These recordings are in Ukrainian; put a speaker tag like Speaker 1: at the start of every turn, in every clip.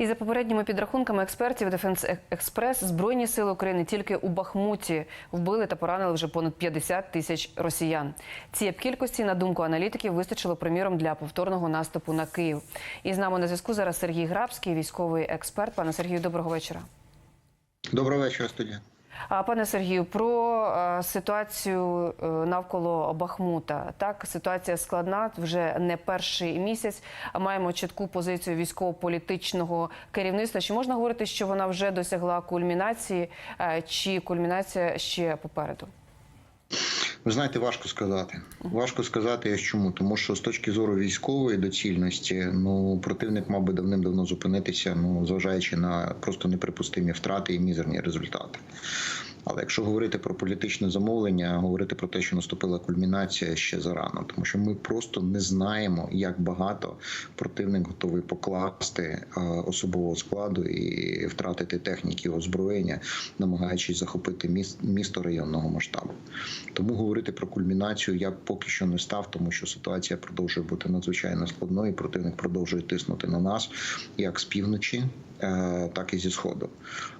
Speaker 1: І за попередніми підрахунками експертів Дефенс Експрес збройні сили України тільки у Бахмуті вбили та поранили вже понад 50 тисяч росіян. Ці кількості, на думку аналітиків, вистачило приміром для повторного наступу на Київ. І з нами на зв'язку зараз Сергій Грабський, військовий експерт. Пане Сергію, доброго вечора.
Speaker 2: Доброго вечора, студія.
Speaker 1: А, Пане Сергію, про е, ситуацію е, навколо Бахмута. Так, ситуація складна вже не перший місяць. Маємо чітку позицію військово-політичного керівництва. Чи можна говорити, що вона вже досягла кульмінації, е, чи кульмінація ще попереду?
Speaker 2: Ви знаєте, важко сказати. Важко сказати, чому. Тому що з точки зору військової доцільності, ну противник мав би давним-давно зупинитися, ну зважаючи на просто неприпустимі втрати і мізерні результати. Але якщо говорити про політичне замовлення, говорити про те, що наступила кульмінація ще зарано, тому що ми просто не знаємо, як багато противник готовий покласти е, особового складу і втратити техніки озброєння, намагаючись захопити міс- місто районного масштабу. Тому говорити про кульмінацію я поки що не став, тому що ситуація продовжує бути надзвичайно складною. Противник продовжує тиснути на нас як з півночі, е, так і зі сходу.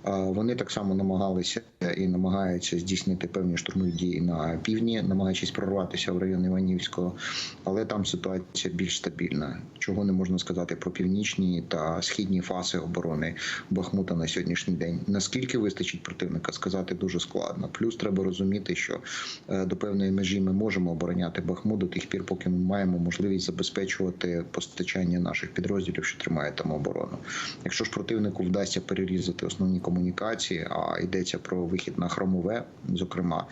Speaker 2: Е, Вони так само намагалися і намагаються здійснити певні штурмові дії на півдні, намагаючись прорватися в район Іванівського, але там ситуація більш стабільна. Чого не можна сказати про північні та східні фаси оборони Бахмута на сьогоднішній день. Наскільки вистачить противника, сказати дуже складно. Плюс треба розуміти, що е, до певної межі ми можемо обороняти Бахмут до тих пір, поки ми маємо можливість забезпечувати постачання наших підрозділів, що тримають там оборону. Якщо ж противнику вдасться перерізати основні комунікації, а йдеться про вихід на хромове, зокрема.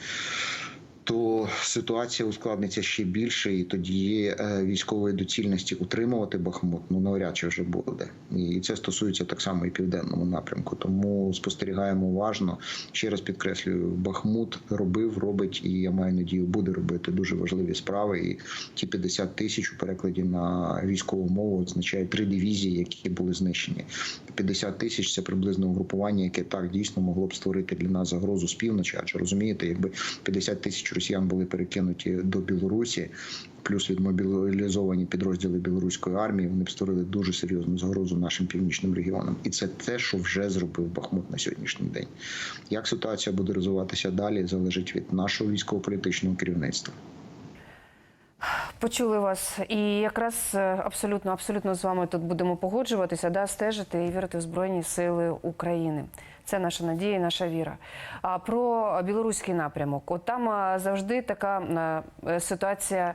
Speaker 2: То ситуація ускладниться ще більше, і тоді е, військової доцільності утримувати Бахмут ну навряд чи вже буде. І це стосується так само і південному напрямку. Тому спостерігаємо уважно. Ще раз підкреслюю, Бахмут робив, робить, і я маю надію, буде робити дуже важливі справи. І ті 50 тисяч у перекладі на військову мову означає три дивізії, які були знищені. 50 тисяч це приблизно угрупування, яке так дійсно могло б створити для нас загрозу з півночі. Адже розумієте, якби 50 тисяч росіян були перекинуті до Білорусі, плюс відмобілізовані підрозділи білоруської армії, вони б створили дуже серйозну загрозу нашим північним регіонам. І це те, що вже зробив Бахмут на сьогоднішній день. Як ситуація буде розвиватися далі, залежить від нашого військово-політичного керівництва.
Speaker 1: Почули вас, і якраз е, абсолютно, абсолютно з вами тут будемо погоджуватися, да, стежити і вірити в Збройні Сили України. Це наша надія, наша віра. А про білоруський напрямок, от там завжди така е, ситуація.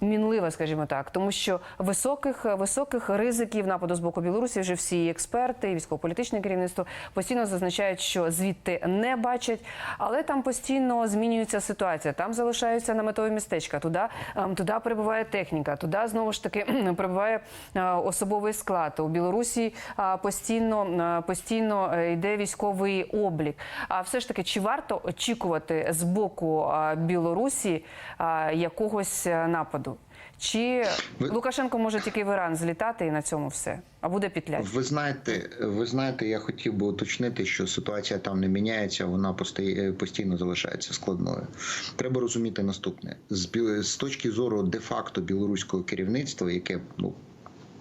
Speaker 1: Мінлива, скажімо так, тому що високих високих ризиків нападу з боку Білорусі вже всі експерти, військово-політичне керівництво постійно зазначають, що звідти не бачать, але там постійно змінюється ситуація. Там залишаються наметові містечка. Туди ем, туди прибуває техніка, туди знову ж таки прибуває е, особовий склад. У Білорусі постійно е, постійно е, йде військовий облік. А все ж таки, чи варто очікувати з боку Білорусі якогось нападу? Чи
Speaker 2: Ви-
Speaker 1: Лукашенко може тільки в Іран злітати і на цьому все? А буде пітлять?
Speaker 2: Ви знаєте, ви знаєте, я хотів би уточнити, що ситуація там не міняється, вона постій- постійно залишається складною. Треба розуміти наступне: з з точки зору де-факто білоруського керівництва, яке ну.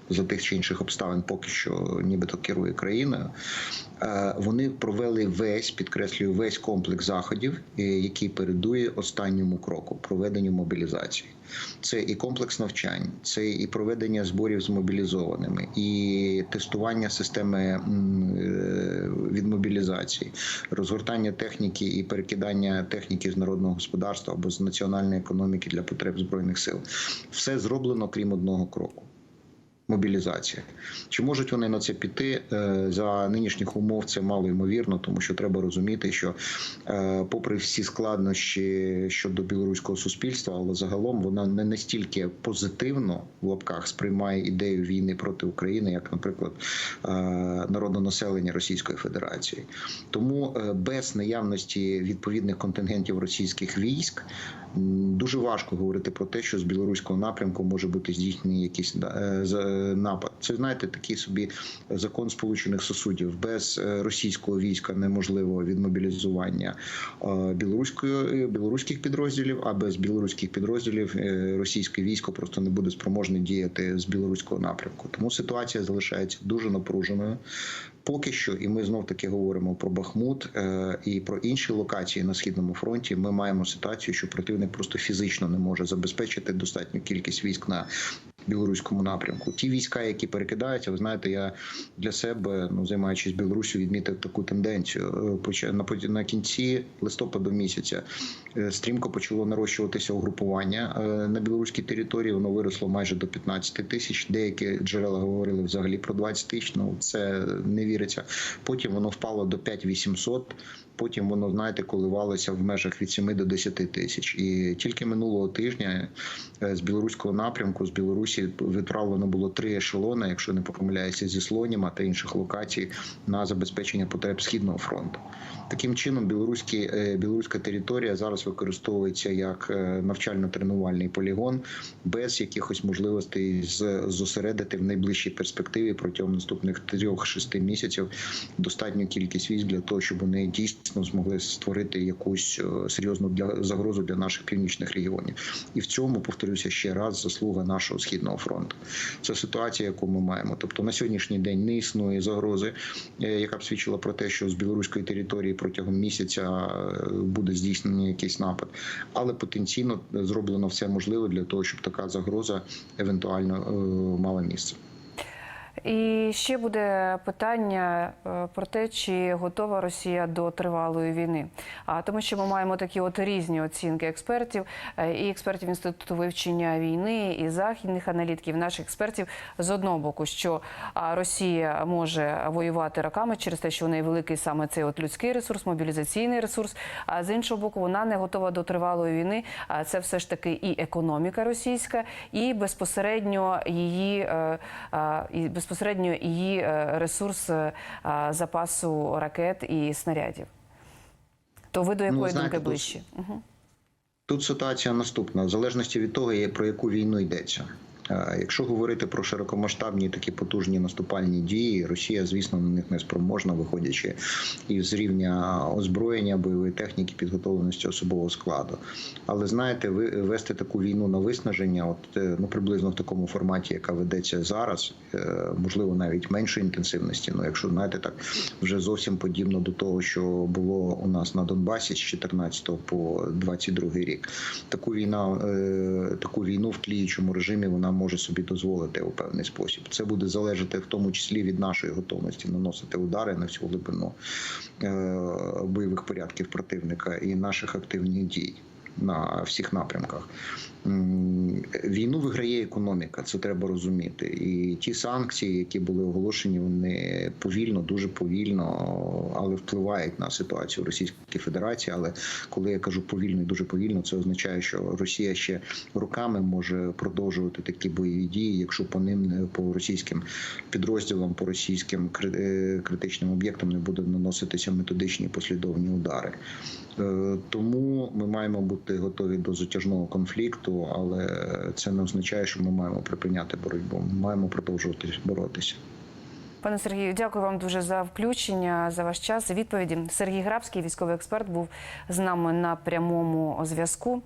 Speaker 2: За тих чи інших обставин поки що нібито керує країною. е, Вони провели весь, підкреслюю, весь комплекс заходів, е, який передує останньому кроку проведенню мобілізації. Це і комплекс навчань, це і проведення зборів з мобілізованими, і тестування системи е, відмобілізації, розгортання техніки і перекидання техніки з народного господарства або з національної економіки для потреб збройних сил. Все зроблено крім одного кроку. Мобілізація. Чи можуть вони на це піти Е, за нинішніх умов? Це мало ймовірно, тому що треба розуміти, що, е, попри всі складнощі щодо білоруського суспільства, але загалом вона не настільки позитивно в лапках сприймає ідею війни проти України, як, наприклад, е, народне населення Російської Федерації. Тому без наявності відповідних контингентів російських військ дуже важко говорити про те, що з білоруського напрямку може бути здійснені якісь за- напад. Це знаєте, такий собі закон Сполучених Сусудів. Без е, російського війська неможливо відмобілізування е, білоруської білоруських підрозділів, а без білоруських підрозділів е, російське військо просто не буде спроможне діяти з білоруського напрямку. Тому ситуація залишається дуже напруженою. Поки що, і ми знов таки говоримо про Бахмут е, і про інші локації на східному фронті. Ми маємо ситуацію, що противник просто фізично не може забезпечити достатню кількість військ на білоруському напрямку. Ті війська, які перекидаються, ви знаєте, я для себе, ну займаючись Білорусю, відмітив таку тенденцію. Е, на кінці листопада місяця е, стрімко почало нарощуватися угрупування е, на білоруській території. Воно виросло майже до 15 тисяч. Деякі джерела говорили взагалі про 20 тисяч. Ну це не віриться. Потім воно впало до 5800, Потім воно, знаєте, коливалося в межах від 7 до 10 тисяч. І тільки минулого тижня е, з білоруського напрямку з Білорусі відправлено було три ешелони, якщо не помиляюся, зі Слоніма та інших локацій на забезпечення потреб східного фронту. Таким чином, білоруські, е, білоруська територія зараз використовується як е, навчально-тренувальний полігон без якихось можливостей зосередити в найближчій перспективі протягом наступних 3-6 місяців достатню кількість військ для того, щоб вони дійсно змогли створити якусь е, серйозну для загрозу для наших північних регіонів. І в цьому повторюся ще раз заслуга нашого східного фронту. Це ситуація, яку ми маємо. Тобто на сьогоднішній день не існує загрози, е, яка б свідчила про те, що з білоруської території протягом місяця е, буде здійснений якийсь напад, але потенційно зроблено все можливе для того, щоб така загроза евентуально мала місце.
Speaker 1: І ще буде питання е, про те, чи готова Росія до тривалої війни. А тому, що ми маємо такі от різні оцінки експертів, е, і експертів інституту вивчення війни, і західних аналітиків, наших експертів з одного боку, що Росія може воювати роками через те, що у неї великий саме цей от людський ресурс, мобілізаційний ресурс. А з іншого боку, вона не готова до тривалої війни. А це все ж таки і економіка російська, і безпосередньо її е, і безпосередньо її е, ресурс е, запасу ракет і снарядів. То ви до якої
Speaker 2: знаєте,
Speaker 1: думки
Speaker 2: тут-
Speaker 1: Угу.
Speaker 2: Тут ситуація наступна, в залежності від того, про яку війну йдеться. Якщо говорити про широкомасштабні такі потужні наступальні дії, Росія, звісно, на них не спроможна, виходячи із рівня озброєння, бойової техніки, підготовленості особового складу. Але знаєте, вести таку війну на виснаження, от е, ну приблизно в такому форматі, яка ведеться зараз, е, можливо, навіть меншої інтенсивності. Ну, якщо знаєте, так вже зовсім подібно до того, що було у нас на Донбасі з 14 по 22 рік. Таку війна, е, таку війну в тліючому режимі вона може собі дозволити у певний спосіб. Це буде залежати в тому числі від нашої готовності наносити удари на всю глибину е, бойових порядків противника і наших активних дій. На всіх напрямках війну виграє економіка, це треба розуміти. І ті санкції, які були оголошені, вони повільно, дуже повільно, але впливають на ситуацію в Російській Федерації. Але коли я кажу повільно і дуже повільно, це означає, що Росія ще роками може продовжувати такі бойові дії, якщо по ним по російським підрозділам, по російським е, критичним об'єктам не будуть наноситися методичні послідовні удари. Е, Тому ми маємо бути готові до затяжного конфлікту, але це не означає, що ми маємо припиняти боротьбу. Ми маємо продовжувати боротися.
Speaker 1: Пане Сергію, дякую вам дуже за включення, за ваш час, відповіді. Сергій Грабський, військовий експерт, був з нами на прямому зв'язку.